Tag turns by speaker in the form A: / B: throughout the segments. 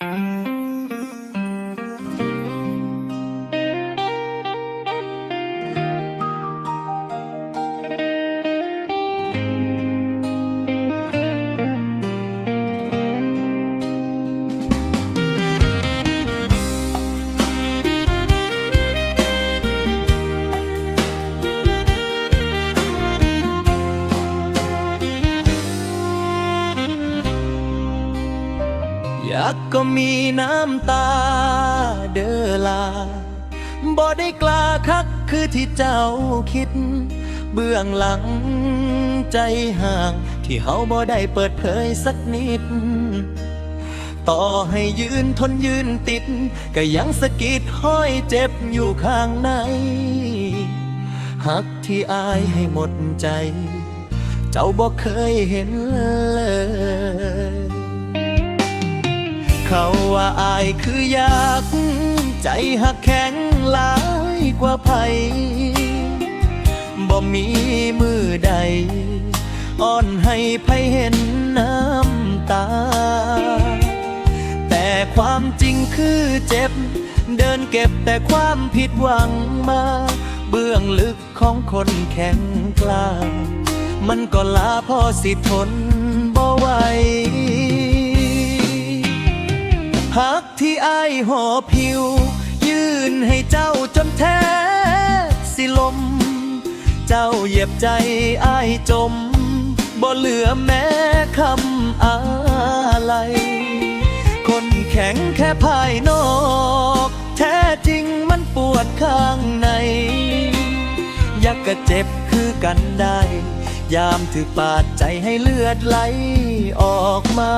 A: อ ยากก็มีน้ำตาเดอลาบ่ได้กล้าคักคือที่เจ้าคิด เบื้องหลังใจห่าง ที่เฮาบ่ได้เปิดเผยสักนิด ต่อให้ยืนทนยืนติด ก็ยังสะกิดห้อยเจ็บอยู่ข้างในหักที่อายให้หมดใจ เจ้าบ่เคยเห็นเลย เขาว่าอายคืออยากใจหักแข็งหลายกว่าไผบ่มีมือใด อ่อนให้ไผเห็นน้ำตา แต่ความจริงคือเจ็บ เดินเก็บแต่ความผิดหวังมา เบื้องลึกของคนแข็งกล้า มันก็ลาพอสิทนบ่ไหว หักที่อายหอผิว ยื่นให้เจ้าจนแท้สิลม เจ้าเหยียบใจอายจม บ่เหลือแม้คำอะไร คนแข็งแค่ภายนอก แท้จริงมันปวดข้างในอยากกะเจ็บคือกันได้ ยามถือปาดใจให้เลือดไหลออกมา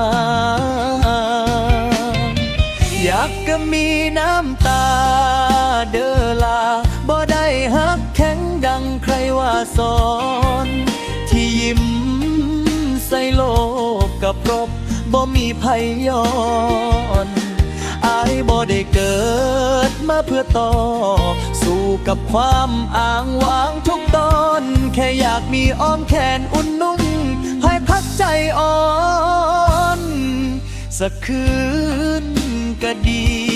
A: อยากก็มีน้ำตาเดอลาบ่ได้ฮักแข็งดังใครว่าสอน ที่ยิ้มใส่โลกกับรบบ่มีภัยย้อนอายบ่ได้เกิดมาเพื่อต่อ สู้กับความอ้างว้างทุกตอน แค่อยากมีอ้อมแขนอุ่นนุ่มให้พักใจอ่อน สักคืน ก็ดี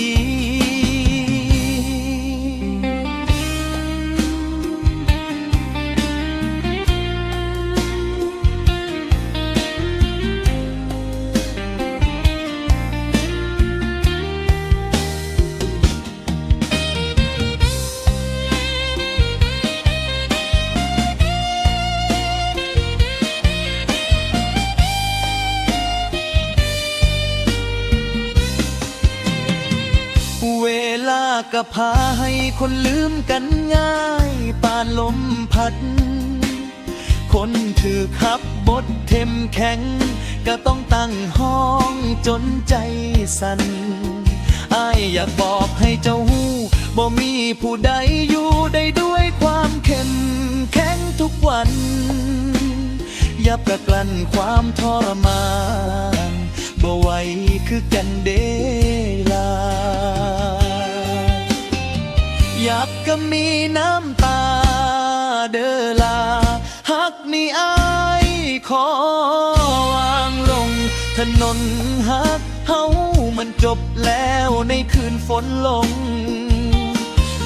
A: เวลาก็พาให้คนลืมกันง่ายปานลมพัด คนถือขับบทเทมแข็ง ก็ต้องตั้งห้องจนใจสั่นอายอยากบอกให้เจ้าหูบ่มีผู้ใดอยู่ได้ด้วยความเข้มแข็งทุกวัน อย่าประกลั้นความทรม น้ำตาเดอลาหักนี่อายขอวางลง ถนนหักเฮามันจบแล้วในคืนฝนลง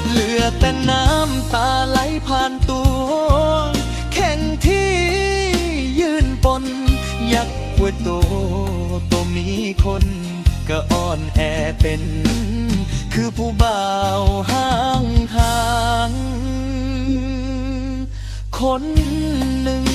A: เหลือแต่น้ำตาไหลผ่านตัวแข่งที่ยืนปนอยากกวโตตัวมีคนก็อ่อนแอเป็น คือผู้บ่าวห่าง คนหนึ่ง